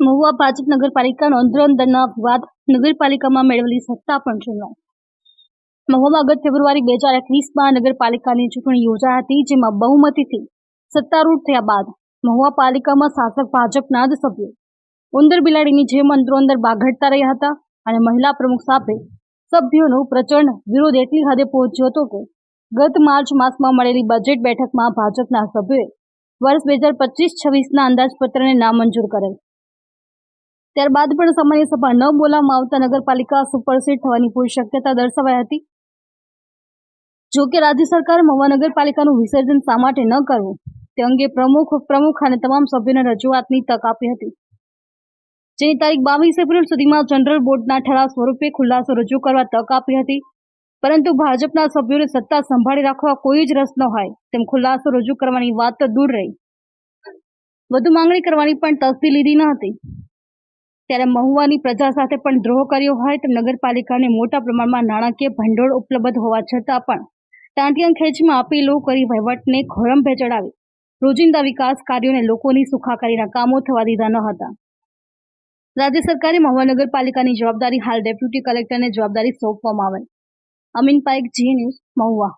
મહુવા ભાજપ નગરપાલિકાનો અંદરોઅંદરના વિવાદ નગરપાલિકામાં મેળવેલી સત્તા પણ જોવાય મહુવામાં ગત ફેબ્રુઆરી બે હજાર એકવીસમાં નગરપાલિકાની ચૂંટણી યોજાઈ હતી, જેમાં બહુમતીથી સત્તારૂઢ થયા બાદ મહુવા પાલિકામાં શાસક ભાજપના જ સભ્યો. ઉંદર બિલાડીની જેમ અંદરોઅંદર બાઘડતા રહ્યા હતા અને મહિલા પ્રમુખ સાથે સભ્યોનો પ્રચંડ વિરોધ એટલી હદે પહોંચ્યો હતો કે ગત માર્ચ માસમાં મળેલી બજેટ બેઠકમાં ભાજપના સભ્યોએ વર્ષ બે હજાર પચીસ છવ્વીસના અંદાજપત્રને નામંજૂર કરેલ. ત્યારબાદ પણ સામાન્ય સભા ન બોલાવવામાં આવતા નગરપાલિકા સુપરસીડ થવાની પૂરી શક્યતા દર્શાવાઈ હતી. જો કે રાજ્ય સરકારે મહાનગરપાલિકાનું વિસર્જન શા માટે ન કરવું? તે અંગે પ્રમુખ પ્રમુખ અને તમામ સભ્યોને રજૂઆતની તક આપી હતી. જેની તારીખ બાવીસ એપ્રિલ સુધીમાં જનરલ બોર્ડના ઠરાવ સ્વરૂપે ખુલાસો રજૂ કરવા તક આપી હતી. પરંતુ ભાજપના સભ્યોને સત્તા સંભાળી રાખવા કોઈ જ રસ ન હોય, તેમ ખુલાસો રજૂ કરવાની વાત તો દૂર રહી. વધુ માંગણી કરવાની પણ તસ્દી લીધી ન હતી. ત્યારે મહુવાની પ્રજા સાથે પણ દ્રોહ કર્યો હોય તેમ નગરપાલિકાને મોટા પ્રમાણમાં નાણાકીય ભંડોળ ઉપલબ્ધ હોવા છતાં પણ ટાંટિયા ખેંચમાં અપીલો કરી વહીવટને ખોરંભે ચડાવી. રોજિંદા વિકાસ કાર્યોને લોકોની સુખાકારીના કામો થવા દીધા ન હતા. રાજ્ય સરકારે મહુવા નગરપાલિકાની જવાબદારી હાલ ડેપ્યુટી કલેક્ટરને જવાબદારી સોંપવામાં આવેલ અમીન પાઇક જી ન્યૂઝ, મહુવા.